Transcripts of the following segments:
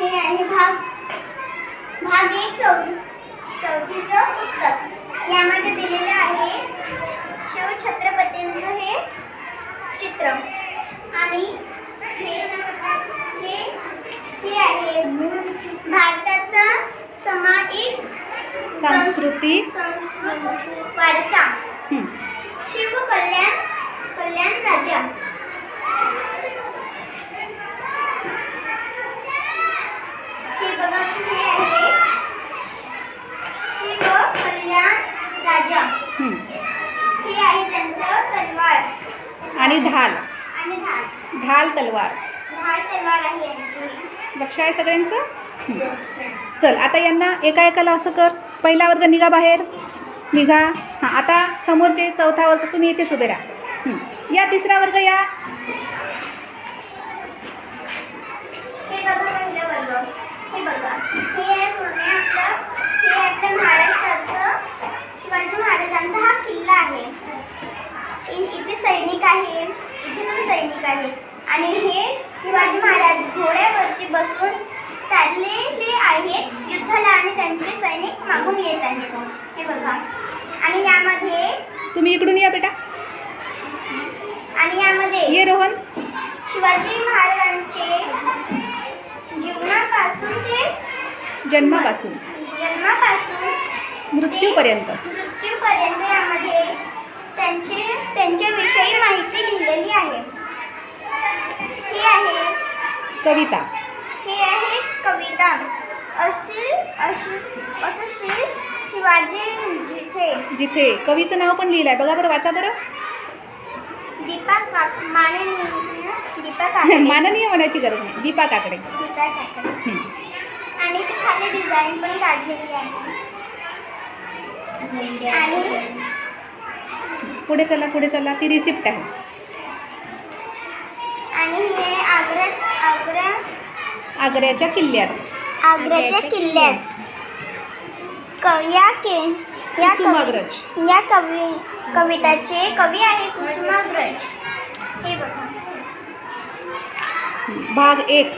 हे आहे भाग भाग एक चौथी चौथीचं पुस्तक. यामध्ये दिलेलं आहे शिव छत्रपतींचं हे चित्र. आणि हे हे हे आहे भारताचा समाजिक सांस्कृतिक वारसा. आणि ढाल. आणि ढाल. ढाल तलवार. ढाल तलवार आहे यांची. लक्ष आहे सगळ्यांचं? हं. चल आता यांना एका एकाला असं कर. पहिला वर्ग निघा बाहेर. निघा. हां आता समोरचे चौथा वर्ग तुम्ही इथेच उभे राहा. हं. या तिसरा वर्ग या. हे बघा पहिलं वर्ग. हे बघा हे आहे पूर्ण आपलं हे आपल्या महाराष्ट्राचं शिवाजी महाराजांचा हा किल्ला आहे इ- इथे सैनिक आहे इथे पण सैनिक आहे आणि हे शिवाजी महाराज घोड्यावरती बसून चाललेले आहेत. युद्धाला आणि त्यांचे सैनिक मागून येत आहेत. हे बघा. आणि यामध्ये तुम्ही इकडून या बेटा. आणि यामध्ये ये रोहन. शिवाजी महाराजांचे जीवनापासून ते जन्मापासून. जन्मापासून मृत्यूपर्यंत. मृत्यूपर्यंत यामध्ये त्यांचे त्यांच्याविषयी माहिती लिहिलेली आहे आहे. कविता. ही आहे कविता. असील अशी असं श्री शिवाजी जिथे. जिथे. कवीचं नाव पण लिहिलं आहे बघा बरं वाचा बरं. दीपा काक माननीय दीपा काकडे माननीय म्हणायची गरज नाही. दीपा काकडे दीपा काकडे. आणि ती खाली डिझाईन पण काढलेली आहे. आणि पुढे चला पुढे चला. ती रिसिप्ट आहे आणि हे आग्रा आग्रा आग्र्याच्या किल्ल्यात. आग्र्याच्या किल्ल्यात. क या के या कवि कुसुमाग्रज. या कवी कविताचे कवी आहे कुसुमाग्रज. हे बघा. भाग एक.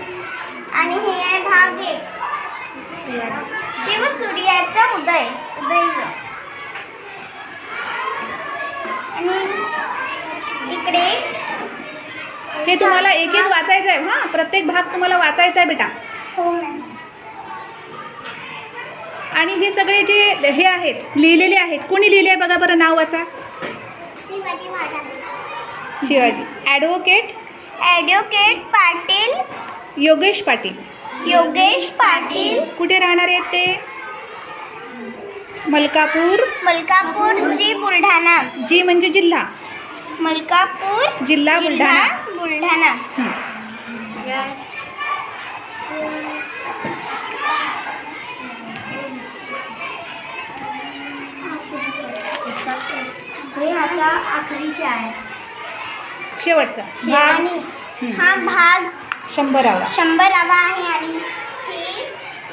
आणि हे आहे भाग एक. शिव सूर्याचा उदय. उदय आणि इकडे हे तुम्हाला एक एक वाचायचं आहे हां? प्रत्येक भाग तुम्हाला वाचायचा आहे बेटा. हो आणि हे सगळे जे हे आहेत लिहिलेले आहेत कोणी लिहिले आहे बघा बरं नाव वाचा. Shivaji advocate advocate Patil. Yogesh Patil. Yogesh Patil. कुठे राहणार आहेत ते? मलकापूर. मलकापूर जी बुलढाणा. जी म्हणजे जिल्हा. मलकापूर जिल्हा बुलढाणा. बुलढाणा हं. आता आखरीचे आहे. शेवटचा. भाग. आणि हं. हा भाग शंभरावा. शंभरावा आहे आणि हे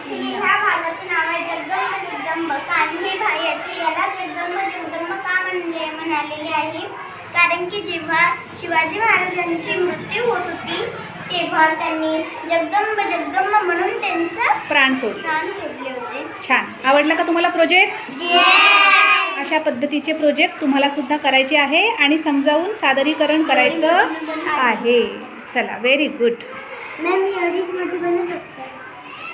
हे ह्या भागाचं नाव आहे जगदंब जगदंब हे याला जगदंब जगदंब का म्हणले म्हणालेले आहे. कारण की जेव्हा शिवाजी महाराजांची मृत्यू होत होती तेव्हा त्यांनी जगदंब जगदंब म्हणून त्यांचं प्राण सोडले. प्राण सोडले होते. छान. आवडला का तुम्हाला प्रोजेक्ट अशा पद्धतीचे प्रोजेक्ट तुम्हाला सुद्धा करायचे आहे आणि समजावून सादरीकरण करायचं आहे. चला व्हेरी गुड मॅम मी एवढीच मोठी बनू शकते.